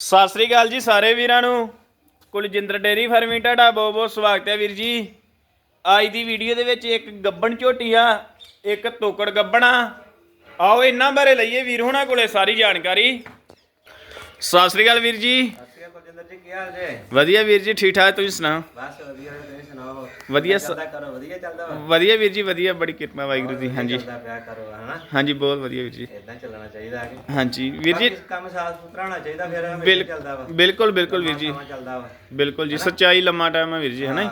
ਸਤਿ ਸ੍ਰੀ ਅਕਾਲ ਜੀ ਸਾਰੇ ਵੀਰਾਂ ਨੂੰ। ਕੁਲਜਿੰਦਰ ਡੇਰੀ ਫਾਰਮਿੰਗ ਤੁਹਾਡਾ ਬਹੁਤ ਬਹੁਤ ਸਵਾਗਤ ਹੈ ਵੀਰ ਜੀ। ਅੱਜ ਦੀ ਵੀਡੀਓ ਦੇ ਵਿੱਚ ਇੱਕ ਗੱਬਣ ਝੋਟੀ ਆ, ਇੱਕ ਤੋਕੜ ਗੱਬਣਾ ਆਓ ਇਹਨਾਂ ਬਾਰੇ ਲਈਏ ਵੀਰ ਹੁਣਾਂ ਕੋਲੇ ਸਾਰੀ ਜਾਣਕਾਰੀ। ਸਤਿ ਸ੍ਰੀ ਅਕਾਲ ਵੀਰ ਜੀ। ਸਤਿ ਕੁਲਜਿੰਦਰ ਜੀ ਕੀ ਹਾਲ ਜੇ? ਵਧੀਆ ਵੀਰ ਜੀ ਠੀਕ ਠਾਕ ਤੁਸੀਂ ਸੁਣਾਓ? ਬਸ ਵਧੀਆ ਜੀ, ਤੁਸੀਂ ਸੁਣਾਓ? ਵਧੀਆ ਸ- ਚੱਲਦਾ ਕਰੋ ਵਧੀਆ ਚੱਲਦਾ ਵਾ? ਵਧੀਆ ਵੀਰ ਜੀ ਵਧੀਆ ਬੜੀ ਕਿਰਪਾ ਵਾਹਿਗੁਰੂ ਦੀ ਹਾਂਜੀ। ਚੱਲਦਾ ਪਿਆ ਕਰੋ ਹਨਾ? ਹਾਂਜੀ ਬਹੁਤ ਵਧੀਆ ਵੀਰ ਜੀ। ਇਦਾਂ ਚੱਲਣਾ ਚਾਹੀਦਾ ਹੈ ਹਾਂਜੀ ਵੀਰ ਜੀ। ਬਾਕੀ ਕੰਮ ਸਾਫ਼ ਸੁਥਰਾ ਹੋਣਾ ਚਾਹੀਦਾ ਫਿਰ ਹਮੇਸ਼ਾ ਬਿਲ- ਚੱਲਦਾ ਵਾ। ਬਿਲਕੁਲ ਬਿਲਕੁਲ ਵੀਰ ਜੀ। ਬਿਲਕੁਲ ਜੀ ਸੱਚਾਈ ਲੰਮਾ ਟਾਈਮ ਹੈ ਵੀਰ ਜੀ ਹਨਾ।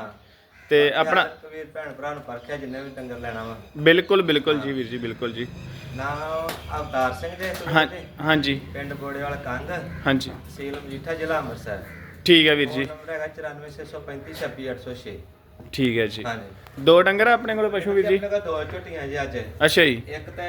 ਤੇ ਆਪਣਾ ਵੀਰ ਭੈਣ ਭਰਾ ਨੂੰ ਪਰਖਿਆ ਜਿੰਨੇ ਵੀ ਡੰਗਰ ਲੈਣਾ ਵਾ। ਬਿਲਕੁਲ ਬਿਲਕੁਲ ਜੀ ਵੀਰ ਜੀ ਬਿਲਕੁਲ ਜੀ। ਨਾਮ ਅਵਤਾਰ ਸਿੰਘ ਦੇ ਹਾਂ ਤੇ ਹਾਂਜੀ। ਪਿੰਡ ਗੋੜੇਵਾਲ ਕੰਗ ਹਾਂਜੀ। ਸੀਲ ਮਜੀਠਾ ਜ਼ਿਲ੍ਹਾ ਅੰਮ੍ਰਿਤਸਰ। ਠੀਕ ਹੈ ਵੀਰ ਜੀ। ਫੋਨ ਨੰਬਰ ਹੈਗਾ 9465362806 ਠੀਕ ਹੈ ਜੀ। ਹਾਂਜੀ। ਦੋ ਡੰਗਰ ਆ ਆਪਣੇ ਕੋਲ ਪਸ਼ੂ ਵੀਰ ਜੀ? ਆਪਣੇ ਕੋਲ ਦੋ ਝੋਟੀਆਂ ਜੀ ਅੱਜ। ਅੱਛਾ ਜੀ। ਇੱਕ ਤਾਂ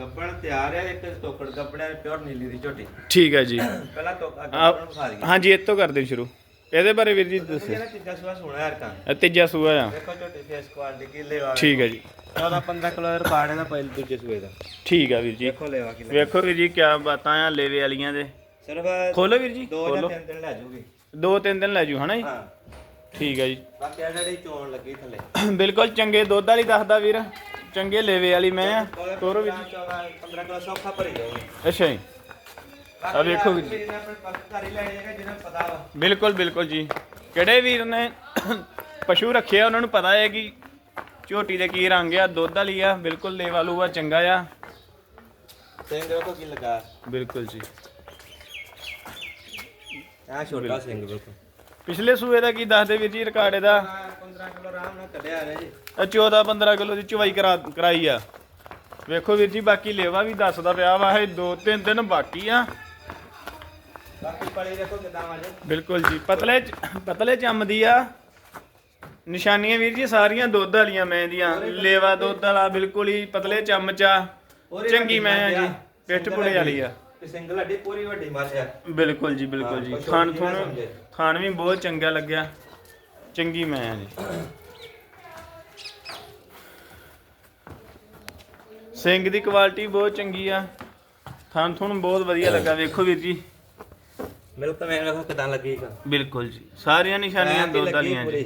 ਗੱਬਣ ਤਿਆਰ ਹੈ ਇੱਕ ਟੋਕੜ ਗੱਬਣ ਪਿਓਰ ਨੀਲੀ ਦੀ ਝੋਟੀ। ਠੀਕ ਹੈ ਜੀ। ਪਹਿਲਾਂ ਟੋਕੜ ਆ- ਗੱਬਣ ਹਾਂਜੀ ਇਹ ਤੋਂ ਕਰਦੇ ਹਾਂ ਸ਼ੁਰੂ। ਇਹਦੇ ਬਾਰੇ ਵੀਰ ਜੀ ਦੱਸੋ। ਨਾ ਚੀਜ਼ਾਂ ਸੁਆ ਸੋਣਾ ਕਾਂ ਇਹ ਤੀਜਾ ਸੂਆ ਆ। ਦੇਖੋ ਝੋਟੀ ਫੇਸ ਕੁਆਲਿਟੀ ਕੀ ਲੈਵਾ ਠੀਕ ਹੈ ਜੀ। 14 15 ਕਿਲੋ ਰਿਕਾਰਡ ਇਹਦਾ ਪਹਿਲੇ ਦੂਜੇ ਸੂਏ ਦਾ। ਠੀਕ ਆ ਵੀਰ ਜੀ। ਦੇਖੋ ਲੈਵਾ ਕੀ ਵੇਖੋ ਵੀਰ ਜੀ ਕੀ ਬਾਤਾਂ ਆ ਲੇਵੇ ਵਾਲੀਆਂ ਦੇ। ਸਿਰਫ ਖੋਲੋ ਵੀਰ ਜੀ ਦੋ ਜਾਂ ਤਿੰਨ ਦਿਨ ਲੈ ਜਾਊਗੀ ਦੋ ਤਿੰਨ ਦਿਨ ਲੈ ਜੂ ਹਨਾ ਜੀ? ਹਾਂ। ਠੀਕ ਹੈ ਜੀ। ਬਾਕੀ ਜਿਹੜੀ ਚੋਣ ਲੱਗੀ ਥੱਲੇ। ਬਿਲਕੁਲ ਚੰਗੇ ਦੁੱਧ ਵਾਲੀ ਦੱਸਦਾ ਵੀਰ। ਚੰਗੇ ਲੇਵੇ ਵਾਲੀ ਮੈਂ ਆ। ਤੋਰੋ ਵੀਰ ਜੀ। 14 15 ਕਿਲੋ ਸੌਖਾ ਭਰੀ ਜਾਊਗੀ। ਅੱਛਾ ਜੀ। ਬਾਕੀ ਵੇਖੋ ਵੀਰ ਜੀ। ਬਿਲਕੁਲ ਬਿਲਕੁਲ ਜੀ। ਕਿਹੜੇ ਵੀਰ ਨੇ ਪਸ਼ੂ ਰੱਖਿਆ ਉਹਨਾਂ ਨੂੰ ਪਤਾ ਹੈ ਕਿ ਝੋਟੀ ਦੇ ਕੀ ਰੰਗ ਆ ਦੁੱਧ ਵਾਲੀ ਆ ਬਿਲਕੁਲ ਲੇਵਾ ਲੂਆ ਚੰਗਾ ਆ। ਸਿੰਘ ਦੇਖੋ ਕੀ ਲੱਗਾ? ਬਿਲਕੁਲ ਜੀ। ਆ ਛੋਟਾ ਸਿੰਘ ਦੇਖੋ ਪਿਛਲੇ ਸੂਏ ਦਾ ਕੀ ਦੱਸਦੇ ਵੀਰ ਜੀ ਰਿਕਾਰਡ ਇਹਦਾ? 15 ਕਿਲੋ ਆਰਾਮ ਨਾਲ ਕੱਢਿਆ ਰਿਹਾ ਜੀ। ਇਹ 14 15 ਕਿਲੋ ਦੀ ਚਵਾਈ ਕਰਾ ਕਰਾਈ ਆ। ਵੇਖੋ ਵੀਰ ਜੀ ਬਾਕੀ ਲੇਵਾ ਵੀ ਦੱਸਦਾ ਪਿਆ ਵਾ ਇਹ ਦੋ ਤਿੰਨ ਦਿਨ ਬਾਕੀ ਆ। ਬਾਕੀ ਪਲੀ ਦੇਖੋ ਕਿਦਾਂ ਵਾਜੇ ਬਿਲਕੁਲ ਜੀ ਪਤਲੇ ਚ- ਪਤਲੇ ਚੰਮਦੀ ਆ। ਨਿਸ਼ਾਨੀਆਂ ਵੀਰ ਜੀ ਸਾਰੀਆਂ ਦੁੱਧ ਵਾਲੀਆਂ ਮੈਂ ਦੀਆਂ। ਲੇਵਾ ਦੁੱਧ ਵਾਲਾ ਬਿਲਕੁਲ ਹੀ ਪਤਲੇ ਚਮਚ ਚੰਗੀ ਮੈਂ ਆ। ਜੀ ਪਿੱਠ ਪੁੜੇ ਵਾਲੀ ਆ। ਤੇ ਸਿੰਗਲ ਹੱਡੀ ਪੂਰੀ ਵੱਡੀ ਮੱਝ ਆ। ਬਿਲਕੁਲ ਜੀ ਬਿਲਕੁਲ ਜੀ। ਖਾਣ ਨਾ ਥੋਣ ਸਮਝੇ। ਖਾਣ ਵੀ ਬਹੁਤ ਚੰਗਾ ਲੱਗਿਆ। ਚੰਗੀ ਮੈਂ ਆ ਜੀ। ਸਿੰਘ ਦੀ ਕੁਆਲਿਟੀ ਬਹੁਤ ਚੰਗੀ ਆ। ਖਾਣ ਥੋਣ ਬਹੁਤ ਵਧੀਆ ਲੱਗਾ ਵੇਖੋ ਵੀਰ ਜੀ। ਮਿਲਕ ਮੈਂ ਵੇਖੋ ਕਿਦਾਂ ਲੱਗੀ ਇੱਕ? ਬਿਲਕੁਲ ਜੀ। ਸਾਰੀਆਂ ਨਿਸ਼ਾਨੀਆਂ ਦੁੱਧ ਵਾਲੀਆਂ ਜੀ।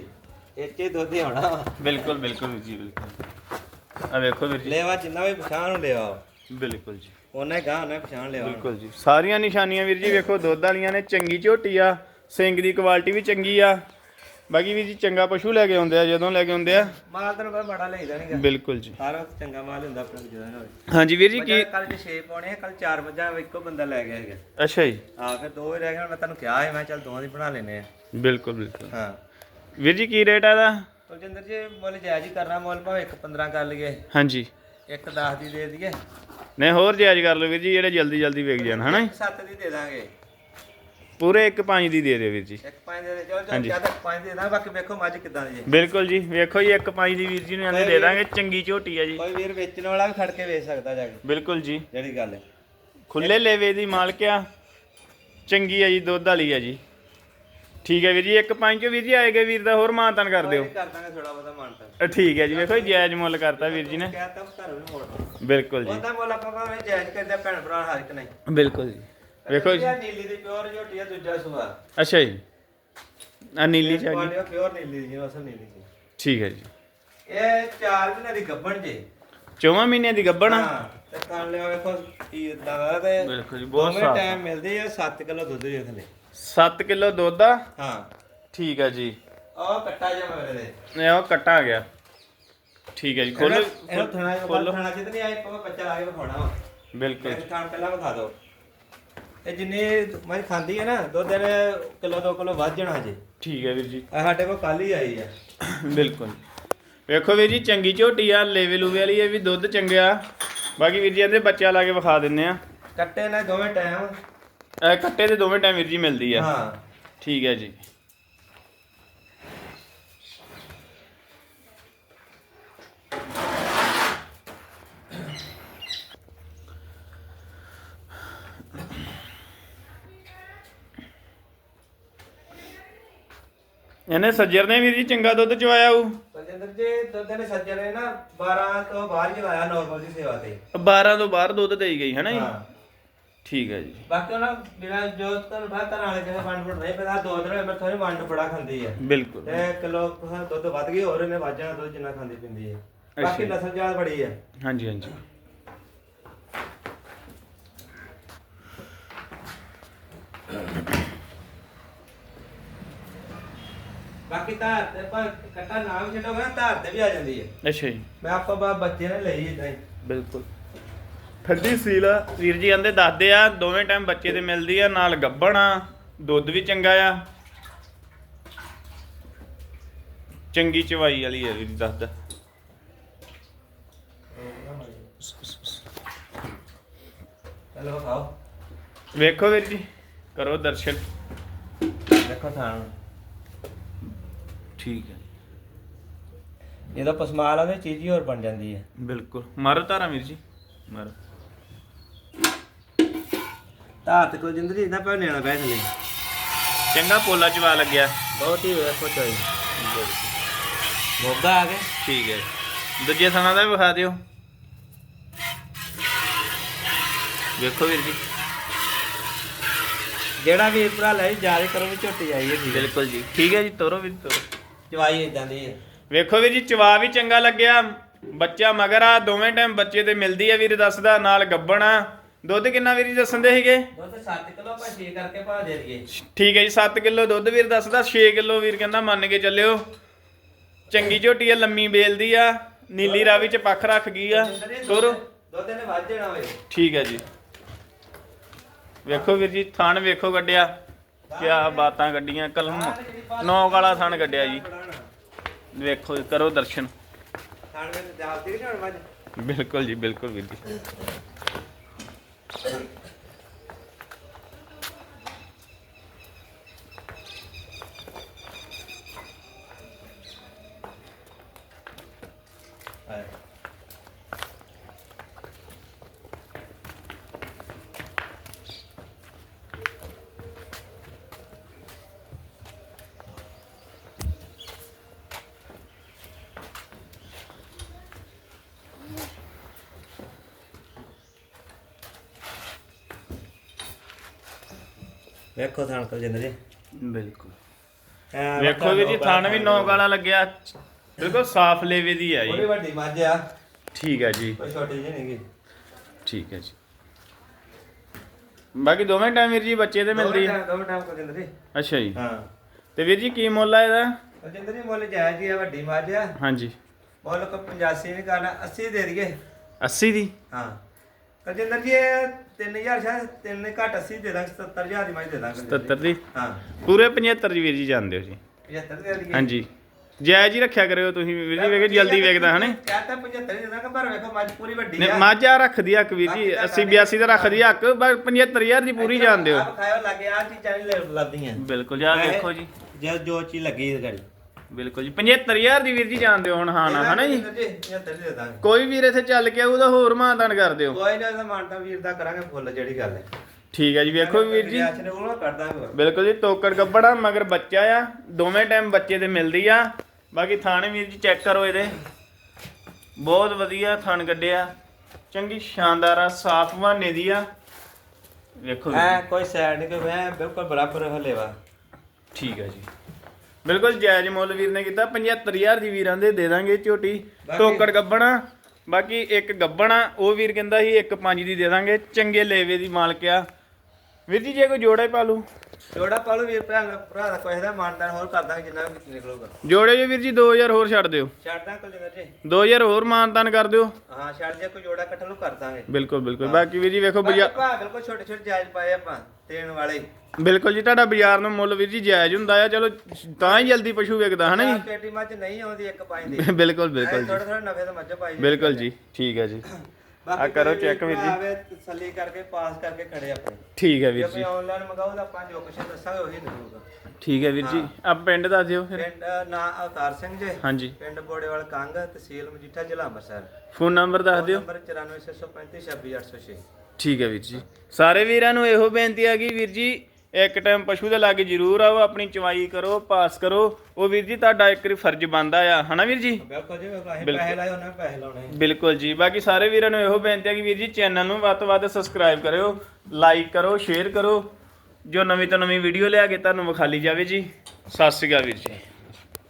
ਹੀ ਦੁੱਧ ਹੀ ਵਾ। ਬਿਲਕੁਲ ਬਿਲਕੁਲ ਵੀਰ ਜੀ ਬਿਲਕੁਲ। ਆ ਵੇਖੋ ਵੀਰ ਜੀ। ਲੇਵਾ ਜਿੰਨਾ ਵੀ ਪਛਾਣ ਨੂੰ ਲਿਆ ਬਿਲਕੁਲ ਜੀ। ਉਹਨੇ ਗਾਹ ਉਹਨੇ ਪਛਾਣ ਲਿਆ ਬਿਲਕੁਲ ਜੀ। ਸਾਰੀਆਂ ਨਿਸ਼ਾਨੀਆਂ ਵੀਰ ਜੀ ਵੇਖੋ ਦੁੱਧ ਵਾਲੀਆਂ ਨੇ। ਚੰਗੀ ਝੋਟੀ ਆ। ਸਿੰਘ ਦੀ ਕੁਆਲਿਟੀ ਵੀ ਚੰਗੀ ਆ। ਬਾਕੀ ਵੀਰ ਜੀ ਚੰਗਾ ਪਸ਼ੂ ਲੈ ਕੇ ਆਉਂਦੇ ਆ ਜਦੋਂ ਲੈ ਕੇ ਆਉਂਦੇ ਆ। ਮਾਲ ਤੈਨੂੰ ਪਤਾ ਬੜਾ ਲਈਦਾ ਨਹੀਂਗਾ ਬਿਲਕੁਲ ਜੀ। ਸਾਰਾ ਚੰਗਾ ਮਾਲ ਹੁੰਦਾ ਆਪਣੇ ਕੋਲ ਜਦੋਂ ਹੋਵੇ। ਹਾਂਜੀ ਵੀਰ ਜੀ ਕੀ ਕੱਲ ਜੇ 6 ਪਾਉਣੇ ਕੱਲ 4 ਮੱਝਾਂ ਇੱਕੋ ਬੰਦਾ ਲੈ ਗਿਆ ਹੈਗਾ। ਅੱਛਾ ਜੀ। ਆ ਫਿਰ ਦੋ ਹੀ ਰਹਿ ਗਏ ਮੈਂ ਤੁਹਾਨੂੰ ਕਿਹਾ ਸੀ ਮੈਂ ਚੱਲ ਦੋਵਾਂ ਦੀ ਬਣਾ ਲੈਨੇ ਆ। ਬਿਲਕੁਲ ਬਿਲਕੁਲ। ਹਾਂ। ਵੀਰ ਜੀ ਕੀ ਰੇਟ ਆ ਇਹਦਾ? ਕੁਲਜਿੰਦਰ ਜੀ ਮੁੱਲ ਜਾਇਜ਼ ਹੀ ਕਰਨਾ ਮੁੱਲ ਭਾਵੇਂ ਇੱਕ 15 ਕਰ ਲਈਏ। ਹਾਂਜੀ। ਇੱਕ 10 ਦੀ ਦੇ ਦਈਏ। ਨਹੀਂ ਹੋਰ ਜਾਇਜ਼ ਕਰ ਲਓ ਵੀਰ ਜੀ ਜਿਹੜੇ ਜਲਦੀ ਜਲਦੀ ਵਿਕ ਜਾਣ ਹਨਾ ਜੀ? ਇੱਕ 7 ਦੀ ਦੇ ਦਾਂਗੇ। ਪੂਰੇ 1.5 ਦੀ ਦੇ ਦਿਓ ਵੀਰ ਜੀ। ਇੱਕ 5 ਦੇ ਦੇ ਚਲੋ ਚਲੋ ਹਾਂਜੀ। ਜ਼ਿਆਦਾ 5 ਦੇ ਦਾਂ ਬਾਕੀ ਵੇਖੋ ਮੱਝ ਕਿਦਾਂ ਦੀ ਹੈ। ਬਿਲਕੁਲ ਜੀ ਵੇਖੋ ਜੀ 1.5 ਦੀ ਵੀਰ ਜੀ ਨੂੰ ਆਂਦੇ ਦੇ ਦਾਂਗੇ ਚੰਗੀ ਝੋਟੀ ਆ ਜੀ। ਕੋਈ ਵੀਰ ਵੇਚਣ ਵਾਲਾ ਵੀ ਖੜ ਕੇ ਵੇਚ ਸਕਦਾ ਜਾ ਕੇ। ਬਿਲਕੁਲ ਜੀ। ਜਿਹੜੀ ਗੱਲ ਹੈ। ਖੁੱਲੇ ਲੇਵੇ ਦੀ ਮਾਲਕ ਆ ਚੰਗੀ ਆ ਜੀ ਦੁੱਧ ਵਾਲੀ ਆ ਜੀ। ਠੀਕ ਹੈ ਵੀਰ ਜੀ ਇੱਕ ਪੰਜ ਚੋਂ ਵੀਰ ਜੀ ਆਏਗਾ ਵੀਰ ਦਾ ਹੋਰ ਮਾਨਤਨ ਕਰ ਦਿਓ। ਕਰ ਦਾਂਗੇ ਥੋੜਾ ਬਹੁਤਾ ਮਾਨਤਾ ਅ, ਠੀਕ ਹੈ ਜੀ ਵੇਖੋ ਜੀ, ਜਾਇਜ਼ ਮੁੱਲ ਕਰਤਾ ਵੀਰ ਜੀ ਨੇ। ਕਹਿਤਾ ਘਰ ਵੀ ਮੋੜ ਬਿਲਕੁਲ ਜੀ। ਉਹਦਾ ਮੁੱਲ ਆਪਾਂ ਭਾਵੇਂ ਜਾਇਜ਼ ਕਰਦੇ ਭੈਣ ਭਰਾ ਹਰ ਇੱਕ ਨਹੀਂ। ਬਿਲਕੁਲ ਜੀ। ਵੇਖੋ ਜੀ। ਇਹ ਨੀਲੀ ਦੀ ਪਿਓਰ ਝੋਟੀ ਆ ਦੂਜਾ ਸੁਭਾ ਅੱਛਾ ਜੀ। ਆ ਨੀਲੀ ਚ ਆ ਗਈ ਪਿਓਰ ਨੀਲੀ ਦੀ ਅਸਲ ਨੀਲੀ ਦੀ ਠੀਕ ਹੈ ਜੀ। ਇਹ 4 ਮਹੀਨੇ ਦੀ ਗੱਭਣ ਜੇ। ਚੌਵਾਂ ਮਹੀਨਿਆਂ ਦੀ ਗੱਬਣ ਆ? ਹਾਂ ਤੇ ਕੰਨ ਲਿਆ ਵੇਖੋ ਕੀ ਦਾ ਤੇ ਬਿਲਕੁਲ ਜੀ ਬਹੁਤ ਸਾਫ਼ ਟਾਈਮ ਮਿਲਦੀ ਆ 7 ਕਿਲੋ ਦੁੱਧ ਦੇ ਥੱਲੇ 7 ਕਿਲੋ ਦੁੱਧ ਆ? ਹਾਂ। ਠੀਕ ਹੈ ਜੀ। ਉਹ ਕੱਟਾ ਜਾ ਮੇਰੇ ਦੇ ਇਹ ਉਹ ਕੱਟਾ ਆ ਗਿਆ। ਠੀਕ ਹੈ ਜੀ ਖੋਲੋ। ਥਣਾ ਖੋਲੋ। ਥਣਾ ਨਹੀਂ ਆਏ ਪਾ ਬੱਚਾ ਲਾ ਕੇ ਵਿਖਾਉਣਾ ਬਿਲਕੁਲ ਖਾਣ ਪਹਿਲਾਂ ਵਿਖਾ ਦਿਓ। ਇਹ ਜਿੰਨੀ ਮੈਂ ਖਾਂਦੀ ਹੈ ਨਾ ਦੁੱਧ ਦੇ ਕਿਲੋ 2 ਕਿਲੋ ਵੱਧ ਜਾਣਾ ਜੇ ਠੀਕ ਹੈ ਵੀਰ ਜੀ। ਇਹ ਸਾਡੇ ਕੋਲ ਕੱਲ ਹੀ ਆਈ ਆ। ਬਿਲਕੁਲ। ਵੇਖੋ ਵੀਰ ਜੀ ਚੰਗੀ ਝੋਟੀ ਆ ਲੇਵੇ ਲੂਵੇ ਵਾਲੀ ਇਹ ਵੀ ਦੁੱਧ ਚੰਗਿਆ ਬਾਕੀ ਵੀਰ ਜੀ ਇਹਦੇ ਬੱਚਾ ਲਾ ਕੇ ਵਿਖਾ ਦਿੰਨੇ ਆ। ਕੱਟੇ ਨੇ ਦੋਵੇਂ ਟਾਈਮ ਇਹ ਕੱਟੇ ਦੇ ਦੋਵੇਂ ਟਾਈਮ ਵੀਰ ਜੀ ਮਿਲਦੀ ਆ। ਹਾਂ। ਠੀਕ ਹੈ ਜੀ। ਇਹਨੇ ਸੱਜਰ ਨੇ ਵੀਰ ਜੀ ਚੰਗਾ ਦੁੱਧ ਚਵਾਇਆ ਉਹ ਬਲਜਿੰਦਰ ਜੀ ਦੁੱਧ ਨੇ ਸੱਜਣ ਨੇ ਨਾ 12 ਤੋਂ ਬਾਹਰ ਹੀ ਲਾਇਆ ਨਾਰਮਲ ਦੀ ਸੇਵਾ ਤੇ। 12 ਤੋਂ ਬਾਹਰ ਦੁੱਧ ਦੇਈ ਗਈ ਹੈ ਨਾ ਜੀ? ਹਾਂ। ਠੀਕ ਹੈ ਜੀ। ਬਾਕੀ ਉਹਨਾਂ ਮੇਰਾ ਜੋ ਤੁਹਾਨੂੰ ਨਾਲੇ ਕਿਸੇ ਵੰਡ ਵੰਡ ਨਹੀਂ ਪਤਾ ਦੋ ਦਿਨ ਮੈਂ ਥੋੜੀ ਵੰਡ ਬੜਾ ਖਾਂਦੀ ਆ। ਬਿਲਕੁਲ। ਤੇ ਕਿਲੋ ਕੁ ਦੁੱਧ ਵੱਧ ਗਈ ਹੋਰ ਇਹਨੇ ਵਾਜਾਂ ਦੁੱਧ ਜਿੰਨਾ ਖਾਂਦੀ ਪਿੰਦੀ ਹੈ ਬਾਕੀ ਅੱਛਾ। ਨਸਲ ਜਾਤ ਬੜੀ ਆ। ਹਾਂਜੀ ਹਾਂਜੀ। ਬਾਕੀ ਧਾਰ ਤੇ ਪਰ ਕੱਟਾ ਨਾ ਵੀ ਛੱਡੋਗੇ ਨਾ ਧਾਰ ਤੇ ਵੀ ਆ ਜਾਂਦੀ ਹੈ। ਅੱਛਾ ਜੀ। ਮੈਂ ਆਪਾਂ ਬਾ ਬੱਚੇ ਨੇ ਲਈ ਇਦਾਂ ਹੀ। ਬਿਲਕੁਲ। ਠੱਡੀ ਸੀਲ ਆ। ਵੀਰ ਜੀ ਕਹਿੰਦੇ ਦੱਸਦੇ ਆ ਦੋਵੇਂ ਟਾਈਮ ਬੱਚੇ ਤੇ ਮਿਲਦੀ ਆ ਨਾਲ ਗੱਬਣ ਆ ਦੁੱਧ ਵੀ ਚੰਗਾ ਆ। ਚੰਗੀ ਚਵਾਈ ਵਾਲੀ ਆ ਵੀਰ ਜੀ ਦੱਸਦਾ ਚਲੋ ਖਾਓ। ਵੇਖੋ ਵੀਰ ਜੀ ਕਰੋ ਦਰਸ਼ਨ। ਦੇਖੋ ਥਾਣ ਠੀਕ ਹੈ। ਇਹਦਾ ਪਸਮਾਲ ਆਵੇ ਚੀਜ਼ ਹੀ ਹੋਰ ਬਣ ਜਾਂਦੀ ਹੈ। ਬਿਲਕੁਲ। ਮਾਰੋ ਧਾਰਾ ਵੀਰ ਜੀ। ਮਾਰੋ। ਧਾਰ ਤੇ ਕੋਈ ਜਿੰਦਰੀ ਇਦਾਂ ਪੈ ਨੇਣਾ ਬੈਠ ਲਈ ਚੰਗਾ ਪੋਲਾ ਚਵਾ ਲੱਗਿਆ। ਬਹੁਤ ਹੀ ਵੇਖੋ ਚਾਹੀ ਮੋਗਾ ਆ ਗਿਆ ਠੀਕ ਹੈ। ਦੂਜੇ ਥਾਣਾ ਦਾ ਵੀ ਵਿਖਾ ਦਿਓ। ਵੇਖੋ ਵੀਰ ਜੀ। ਜਿਹੜਾ ਵੀਰ ਭਰਾ ਲੈ ਜਾਰੇ ਕਰੋ ਵੀ ਝੋਟੀ ਆਈ ਹੈ ਠੀਕ ਹੈ ਬਿਲਕੁਲ ਜੀ। ਠੀਕ ਹੈ ਜੀ ਤੋਰੋ ਵੀਰ ਤੋਰੋ। ਚਵਾਈ ਇਦਾਂ ਦੀ ਹੈ ਵੇਖੋ ਵੀਰ ਜੀ ਚਵਾ ਵੀ ਚੰਗਾ ਲੱਗਿਆ। ਬੱਚਾ ਮਗਰ ਆ ਦੋਵੇਂ ਟਾਈਮ ਬੱਚੇ ਤੇ ਮਿਲਦੀ ਆ ਵੀਰ ਦੱਸਦਾ ਨਾਲ ਗੱਬਣ ਆ। ਦੁੱਧ ਕਿੰਨਾ ਵੀਰ ਜੀ ਦੱਸਣ ਦੇ ਸੀਗੇ? ਦੁੱਧ 7 ਕਿਲੋ ਆਪਾਂ 6 ਕਰਕੇ ਪਾ ਦੇ ਦਈਏ। ਠੀਕ ਹੈ ਜੀ 7 ਕਿਲੋ ਦੁੱਧ ਵੀਰ ਦੱਸਦਾ 6 ਕਿਲੋ ਵੀਰ ਕਹਿੰਦਾ ਮੰਨ ਕੇ ਚੱਲਿਓ। ਚੰਗੀ ਝੋਟੀ ਆ ਲੰਮੀ ਬੇਲਦੀ ਆ ਨੀਲੀ ਰਾਵੀ ਚ ਪੱਖ ਰੱਖ ਗਈ ਆ। ਤੋਰੋ ਦੁੱਧ ਨੇ ਵੱਧ ਜਾਣਾ ਹੋਏ ਠੀਕ ਹੈ ਜੀ। ਵੇਖੋ ਵੀਰ ਜੀ ਥਣ ਵੇਖੋ ਗੱਡਿਆ ਕਿਆ ਬਾਤਾਂ ਗੱਡੀਆਂ ਕਲਮ ਨੌ ਵਾਲਾ ਥਣ ਗੱਡਿਆ ਜੀ। ਵੇਖੋ ਕਰੋ ਦਰਸ਼ਨ। ਬਿਲਕੁਲ ਜੀ ਬਿਲਕੁਲ ਵੀਰ ਜੀ। ਵੇਖੋ ਥਾਣ ਕੋ ਜਿੰਦਰੀ ਬਿਲਕੁਲ। ਵੇਖੋ ਵੀਰ ਜੀ ਥਣ ਵੀ ਨੌ ਵਾਲਾ ਲੱਗਿਆ। ਬਿਲਕੁਲ ਸਾਫ਼ ਲੇਵੇ ਦੀ ਆ ਬੜੀ ਜੀ ਵੱਡੀ ਮੱਝ ਆ। ਠੀਕ ਹੈ ਜੀ। ਕੋਈ ਛੋਟੀ ਜਿਹੀ ਨਹੀਂ ਗੀ। ਠੀਕ ਹੈ ਜੀ। ਬਾਕੀ ਦੋਵੇਂ ਟਾਈਮ ਵੀਰ ਜੀ ਬੱਚੇ ਤੇ ਮਿਲਦੀ ਆ। ਦੋ ਟਾਈਮ ਕੋ ਜਿੰਦਰੀ ਅੱਛਾ ਜੀ। ਹਾਂ। ਤੇ ਵੀਰ ਜੀ ਕੀ ਮੁੱਲ ਆ ਇਹਦਾ? ਉਹ ਜਿੰਦਰੀ ਮੁੱਲ ਜਾਇਜ਼ ਹੀ ਆ ਵੱਡੀ ਮੱਝ ਆ। ਹਾਂਜੀ। ਮੁੱਲ ਕੋ 85 ਨਹੀਂ ਕਰਨਾ 80 ਦੇ ਦਈਏ। 80 ਦੀ? ਹਾਂ। ਕਜਿੰਦਰ ਜੀ ਇਹ 3000 ਸ਼ਾਇਦ 3 ਘੱਟ 80 ਦੇ ਦਾਂਗੇ 77000 ਦੀ ਮੱਝ ਦੇ ਦਾਂਗੇ। 77 ਦੀ? ਹਾਂ। ਪੂਰੇ 75 ਜੀ ਵੀਰ ਜੀ ਜਾਣਦੇ ਹੋ ਜੀ। 75 ਦੇ ਦਈਏ ਹਾਂਜੀ। ਜਾਇਜ਼ ਹੀ ਰੱਖਿਆ ਕਰਿਓ ਤੁਸੀਂ ਵੀਰ ਜੀ ਵੇਖੋ ਜਲਦੀ ਵੇਖਦਾ ਹਨੇ? ਕਿਆ ਤਾਂ 75 ਦੇ ਦਾਂਗੇ ਪਰ ਵੇਖੋ ਮੱਝ ਪੂਰੀ ਵੱਡੀ ਆ। ਮਾਝਾ ਰੱਖਦੀ ਆ ਹੱਕ ਵੀਰ ਜੀ 80 82 ਦਾ ਰੱਖਦੀ ਆ ਹੱਕ ਬਸ 75000 ਦੀ ਪੂਰੀ ਜਾਣਦੇ ਹੋ। ਆਪ ਖਾਇਓ ਲੱਗੇ ਆ ਚੀਜ਼ਾਂ ਨਹੀਂ ਲੱਭਦੀਆਂ ਬਿਲਕੁਲ ਜਾ ਵੇਖੋ ਜੀ। ਜੇ ਜੋ ਚੀਜ਼ ਲੱਗੀ ਇਸ ਗਾੜੀ ਬਿਲਕੁਲ ਜੀ। 75000 ਦੀ ਵੀਰ ਜੀ ਜਾਣਦੇ ਹੋ ਹੁਣ ਹਾਂ ਨਾ ਹਨਾ ਜੀ? 75 ਦੇ ਦਾਂਗੇ। ਕੋਈ ਵੀਰ ਇੱਥੇ ਚੱਲ ਕੇ ਆਊ ਤਾਂ ਹੋਰ ਮਾਨਦਾਨ ਕਰ ਦਿਓ ਕੋਈ ਨਾ ਮਾਨਤਾ ਵੀਰ ਦਾ ਕਰਾਂਗੇ ਫੁੱਲ ਜਿਹੜੀ ਗੱਲ ਹੈ। ਠੀਕ ਹੈ ਜੀ ਵੇਖੋ ਵੀਰ ਜੀ। ਬਿਲਕੁਲ ਜੀ ਤੋਕੜ ਗੱਬੜਾ ਮਗਰ ਬੱਚਾ ਆ। ਦੋਵੇਂ ਟਾਈਮ ਬੱਚੇ ਤੇ ਮਿਲਦੀ ਆ। ਬਾਕੀ ਥਾਣੇ ਵੀਰ ਜੀ ਚੈੱਕ ਕਰੋ ਇਹਦੇ। ਬਹੁਤ ਵਧੀਆ ਥਣ ਗੱਡਿਆ ਚੰਗੀ ਸ਼ਾਨਦਾਰ ਆ ਸਾਫ਼ ਬਹਾਨੇ ਦੀ ਆ। ਵੇਖੋ ਐ। ਕੋਈ ਸਾਈਡ ਨਹੀਂ ਕੋਈ ਬਿਲਕੁਲ ਬਰਾਬਰ ਹਲੇਵਾ। ਠੀਕ ਹੈ ਜੀ। ਬਿਲਕੁਲ ਜਾਇਜ਼ ਮੁੱਲ ਵੀਰ ਨੇ ਕੀਤਾ 75000 ਦੀ ਵੀਰਾਂ ਦੇ ਦੇ ਦਾਂਗੇ ਝੋਟੀ ਟੋਕੜ ਗੱਬਣਾ ਬਾਕੀ ਇੱਕ ਗੱਬਣਾ ਉਹ ਵੀਰ ਕਹਿੰਦਾ ਸੀ ਇੱਕ ਪੰਜ ਦੀ ਦੇ ਦਾਂਗੇ ਚੰਗੇ ਲੇਵੇ ਦੀ ਮਾਲਕ ਆ ਵੀਰ ਜੀ ਜੇ ਕੋਈ ਜੋੜਾ ਹੀ ਪਾ ਲੂ ਜੋੜਾ ਪਾਲੋ ਵੀਰ ਭਰਾ ਦਾ ਭਰਾ ਦਾ ਕੋਈ ਦਾ ਮਾਨਦਾਨ ਹੋਰ ਕਰ ਦਾਂਗੇ ਜਿੰਨਾ ਵੀ ਨਿਕਲੂਗਾ। ਜੋੜੇ ਜੇ ਵੀਰ ਜੀ 2000 ਹੋਰ ਛੱਡ ਦਿਓ। ਛੱਡ ਦਾਂ ਕੁਝ ਜੀ। 2000 ਹੋਰ ਮਾਨਤਾਨ ਕਰ ਦਿਓ। ਹਾਂ ਛੱਡ ਜੇ ਕੋਈ ਜੋੜਾ ਇਕੱਠਾ ਨੂੰ ਕਰ ਦਾਂਗੇ ਬਿਲਕੁਲ ਬਿਲਕੁਲ। ਬਾਕੀ ਵੀਰ ਜੀ ਵੇਖੋ ਬਾਜ਼ਾਰ ਬਿਲਕੁਲ ਛੋਟੇ ਛੋਟੇ ਜਾਇਜ਼ ਪਾਏ ਆਪਾਂ ਦੇਣ ਵਾਲੇ। ਬਿਲਕੁਲ ਜੀ ਤੁਹਾਡਾ ਬਾਜ਼ਾਰ ਨੂੰ ਮੁੱਲ ਵੀਰ ਜੀ ਜਾਇਜ਼ ਹੁੰਦਾ ਆ ਚਲੋ ਤਾਂ ਹੀ ਜਲਦੀ ਪਸ਼ੂ ਵਿਕਦਾ ਹਨਾ ਆਹ ਪੇਟੀ ਮੱਝ ਨਹੀਂ ਆਉਂਦੀ ਇੱਕ ਪਾਈ ਦੀ। ਜੀ ਬਿਲਕੁਲ ਬਿਲਕੁਲ ਜੀ। ਥੋੜਾ ਥੋੜਾ ਨਫੇ ਦਾ ਮੱਝ ਪਾਈ ਬਿਲਕੁਲ ਜੀ ਠੀਕ ਹੈ ਜੀ। ਆ ਕਰੋ check ਵੀਰ ਜੀ। ਆਵੇ ਤਸੱਲੀ ਕਰਕੇ ਪਾਸ ਕਰਕੇ ਖੜੇ ਆਪਣੇ। ਠੀਕ ਹੈ ਵੀਰ ਜੀ ਆਨਲਾਈਨ ਮੰਗਾਓ ਤਾਂ ਆਪਾਂ ਜੋ ਕੁਛ ਦੱਸਾਂਗੇ ਉਹੀ ਨਿਕਲੂਗਾ ਠੀਕ ਹੈ ਵੀਰ ਜੀ। ਆਪ ਪਿੰਡ ਦੱਸ ਦਿਓ ਫਿਰ। ਪਿੰਡ ਨਾਂ ਅਵਤਾਰ ਸਿੰਘ ਜੇ। ਹਾਂਜੀ। ਪਿੰਡ ਬੋੜੇਵਾਲ ਕੰਗ ਤਹਿਸੀਲ ਮਜੀਠਾ ਜ਼ਿਲ੍ਹਾ ਅੰਮ੍ਰਿਤਸਰ। ਫੋਨ ਨੰਬਰ ਦੱਸ ਦਿਓ। ਨੰਬਰ 94635 26806 ਠੀਕ ਹੈ ਵੀਰ ਜੀ। ਸਾਰੇ ਵੀਰਾਂ ਨੂੰ ਇਹੋ ਬੇਨਤੀ ਆ ਕਿ ਵੀਰ ਜੀ ਇੱਕ ਟਾਈਮ ਪਸ਼ੂ ਦੇ ਲਾਗੇ ਜ਼ਰੂਰ ਆਓ ਆਪਣੀ ਚਵਾਈ ਕਰੋ ਪਾਸ ਕਰੋ। ਉਹ ਵੀਰ ਜੀ ਤੁਹਾਡਾ ਇੱਕ ਫਰਜ਼ ਬਣਦਾ ਆ। ਹਨਾ ਵੀਰ ਜੀ? ਬਿਲਕੁਲ ਜੀ ਅਸੀਂ ਪੈਸੇ ਲਾਏ ਉਹਨਾਂ ਨੇ ਪੈਸੇ ਲਾਉਣੇ ਬਿਲਕੁਲ ਜੀ। ਬਾਕੀ ਸਾਰੇ ਵੀਰਾਂ ਨੂੰ ਇਹੋ ਬੇਨਤੀ ਹੈ ਕਿ ਵੀਰ ਜੀ ਚੈਨਲ ਨੂੰ ਵੱਧ ਤੋਂ ਵੱਧ ਸਬਸਕ੍ਰਾਈਬ ਕਰਿਓ ਲਾਈਕ ਕਰੋ ਸ਼ੇਅਰ ਕਰੋ। ਜੋ ਨਵੀਂ ਤੋਂ ਨਵੀਂ ਵੀਡੀਓ ਲਿਆ ਕੇ ਤੁਹਾਨੂੰ ਵਿਖਾਲੀ ਜਾਵੇ ਜੀ। ਸਤਿ ਸ਼੍ਰੀ ਅਕਾਲ ਵੀਰ ਜੀ।